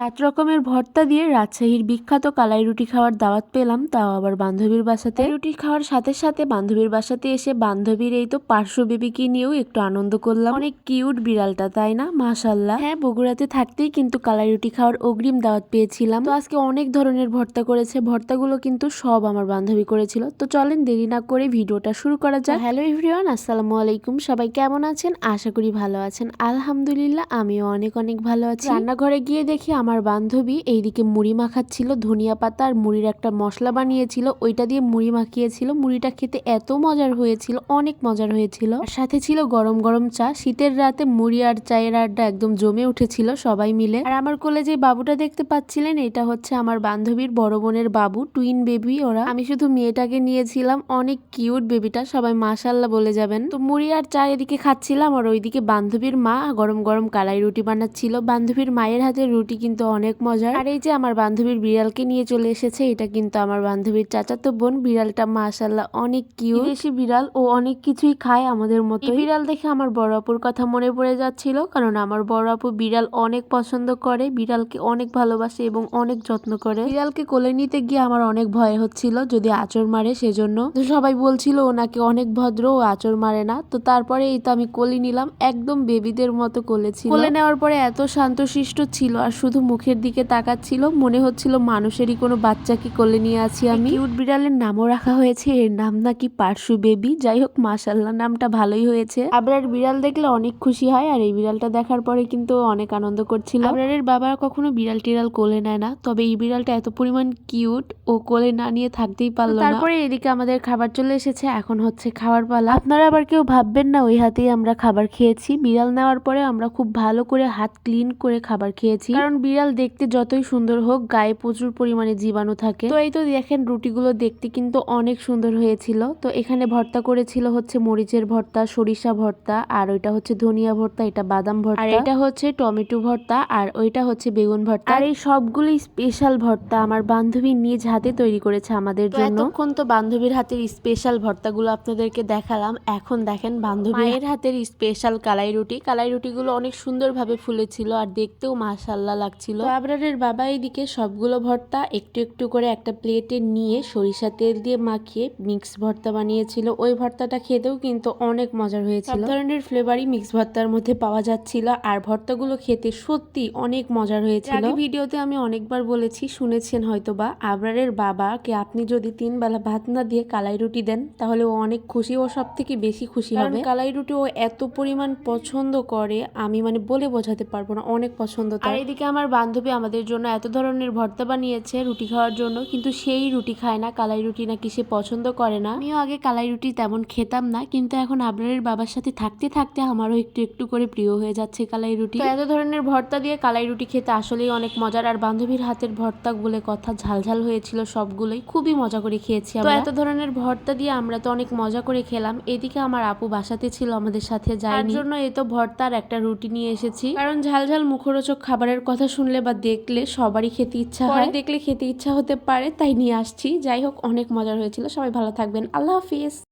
সাত রকমের ভর্তা দিয়ে রাজশাহীর বিখ্যাত কালাই রুটি খাওয়ার দাওয়াত পেলাম, তাও আবার বান্ধবীর বাসাতে। রুটি খাওয়ার সাথে সাথে বান্ধবীর বাসাতে এসে বান্ধবীর এই তো পার্শ্ব বেবিকে নিয়েও একটু আনন্দ করলাম। অনেক কিউট বিড়ালটা, তাই না? মাশাল্লাহ। হ্যাঁ বগুড়াতে থাকতেই কিন্তু কালাই রুটি খাওয়ার অগ্রিম দাওয়াত পেয়েছিলাম। তো আজকে অনেক ধরনের ভর্তা করেছে, ভর্তাগুলো কিন্তু সব আমার বান্ধবী করেছিল। তো চলেন দেরি না করে ভিডিওটা শুরু করা যাক। হ্যালো এভরিওয়ান, আসসালামু আলাইকুম। সবাই কেমন আছেন? আশা করি ভালো আছেন। আলহামদুলিল্লাহ, আমিও অনেক অনেক ভালো আছি। রান্নাঘরে গিয়ে দেখি আমার বান্ধবী এইদিকে মুড়ি মাখাচ্ছিল, ধনিয়া পাতা আর মুড়ির একটা মশলা বানিয়েছিল। ওইটা দিয়ে মুড়ি মাখিয়েছিল। মুড়িটা খেতে এত মজার হয়েছিল, অনেক মজার হয়েছিল। সাথে ছিল গরম গরম চা। শীতের রাতে মুড়ি আর চায়ের আড্ডা একদম জমে উঠেছিল সবাই মিলে। আর আমার কোলে যে বাবুটা দেখতে পাচ্ছিলেন, এটা হচ্ছে আমার বান্ধবীর বড় বোনের বাবু টুইন বেবি ওরা। আমি শুধু মেয়েটাকে নিয়েছিলাম, অনেক কিউট বেবিটা সবাই মাশাল্লাহ বলে যাবেন। তো মুড়ি আর চা এদিকে খাচ্ছিলাম, আর ওইদিকে বান্ধবীর মা গরম গরম কালাই রুটি বানাচ্ছিল। বান্ধবীর মায়ের হাতে রুটি কিন্তু অনেক মজার। আর এই যে আমার বান্ধবীর বিড়ালকে নিয়ে চলে এসেছে এটা কিন্তু আমার বান্ধবীর চাচাতো বোন। বিড়ালটা মাশাল্লাহ অনেক কিউট দেশি বিড়াল ও অনেক কিছুই খায় আমাদের মতো বিড়াল দেখে আমার বড় আপুর কথা মনে পড়ে যাচ্ছিল কারণ আমার বড় আপু বিড়াল অনেক পছন্দ করে বিড়ালকে অনেক ভালোবাসে এবং অনেক যত্ন করে। বিড়ালকে কোলে নিতে গিয়ে আমার অনেক ভয় হচ্ছিল যদি আচর মারে সেজন্য। তো সবাই বলছিল ওনাকে অনেক ভদ্র ও আচর মারে না। তো তারপরে এই তো আমি কোলে নিলাম একদম বেবিদের মতো কোলে ছিল। কোলে নেওয়ার পরে এত শান্তশিষ্ট ছিল আর শুধু মুখের দিকে তাকাচ্ছিল মনে হচ্ছিল মানুষেরই কোনো বাচ্চাকে কোলে নিয়ে আছি আমি। কিউট বিড়ালের নামও রাখা হয়েছে এর নাম নাকি পার্সু বেবি। যাই হোক মাসাল্লাহ নামটা ভালোই হয়েছে। আবরার বিড়াল দেখলে অনেক খুশি হয় আর এই বিড়ালটা দেখার পরে কিন্তু অনেক আনন্দ করছিল। আবরারের বাবা কখনো বিড়াল টিড়াল কোলে নেয় না তবে এই বিড়ালটা এত পরিমাণ কিউট ও কোলে না নিয়ে থাকতেই পারল না। তারপরে এদিকে আমাদের খাবার চলে এসেছে এখন হচ্ছে খাবার পালা। আপনারা আবার কেউ ভাববেন না ওই হাতেই আমরা খাবার খেয়েছি। বিড়াল নেওয়ার পরে আমরা খুব ভালো করে হাত ক্লিন করে খাবার খেয়েছি। কারণ বিড়াল দেখতে যতই সুন্দর হোক গায়ে প্রচুর পরিমাণে জীবাণু থাকে। তো এই তো দেখেন রুটিগুলো দেখতে কিন্তু অনেক সুন্দর হয়েছিল। তো এখানে ভর্তা করেছিল হচ্ছে মরিচের ভর্তা সরিষা ভর্তা আর ওইটা হচ্ছে ধনিয়া ভর্তা এটা বাদাম ভর্তা। আর এটা হচ্ছে টমেটো ভর্তা আর ওইটা হচ্ছে বেগুন ভর্তা। আর এই সবগুলোই স্পেশাল ভর্তা আমার বান্ধবী নিজ হাতে তৈরি করেছে আমাদের জন্য। এতক্ষণ তো বান্ধবীর হাতের স্পেশাল ভর্তাগুলো আপনাদেরকে দেখালাম। এখন দেখেন বান্ধবী মায়ের হাতের স্পেশাল কালাই রুটি। কালাই রুটিগুলো অনেক সুন্দরভাবে ফুলেছিল আর দেখতেও মাশাল্লাহ লাগছিল। তো আবরারের বাবা এইদিকে সবগুলো ভর্তা একটু একটু করে একটা প্লেটে নিয়ে সরিষা তেল দিয়ে মাখিয়ে মিক্স ভর্তা বানিয়েছিল। ওই ভর্তাটা খেতেও কিন্তু অনেক মজার হয়েছিল। ধরনের ফ্লেভারই মিক্স ভর্তার মধ্যে পাওয়া যাচ্ছিল আর ভর্তাগুলো খেতে সত্যি অনেক মজার হয়েছিল। আগে ভিডিওতে আমি অনেকবার বলেছি শুনেছেন হয়তো বা আবরারের বাবাকে আপনি যদি তিন বেলা ভাত না দিয়ে কালাই রুটি দেন তাহলে ও অনেক খুশি ও সব থেকে বেশি খুশি হবে। কালাই রুটি ও এত পরিমাণ পছন্দ করে আমি মানে বলে বোঝাতে পারব না অনেক পছন্দ তার। এদিকে আমার বান্ধবী আমাদের জন্য এত ধরনের ভর্তা বানিয়েছে রুটি খাওয়ার জন্য কিন্তু সেই রুটি খায় না কালাই রুটি নাকি সে পছন্দ করে না। আমিও আগে কালাই রুটি তেমন খেতাম না কিন্তু এখন আবরারের বাবার সাথে থাকতে থাকতে আমারও একটু একটু করে প্রিয় হয়ে যাচ্ছে কালাই রুটি। এত ধরনের ভর্তা দিয়ে কালাই রুটি খেতে আসলেই অনেক মজার আর বান্ধবীর হাতের ভর্তা বলে কথা ঝালঝাল হয়েছিল সবগুলোই খুবই মজা করে খেয়েছি তো এত ধরনের ভর্তা দিয়ে আমরা তো অনেক মজা করে খেলাম এদিকে আমার আপু বাসাতে ছিল আমাদের সাথে যাওয়ার জন্য এ তো ভর্তার একটা রুটি নিয়ে এসেছি। কারণ ঝালঝাল মুখরোচক খাবারের কথা শুনলে বা দেখলে সবারই খেতে ইচ্ছা হয়। দেখলে খেতে ইচ্ছা হতে পারে তাই নিয়ে আসছি। যাই হোক অনেক মজার হয়েছিল। সবাই ভালো থাকবেন। আল্লাহ হাফিজ।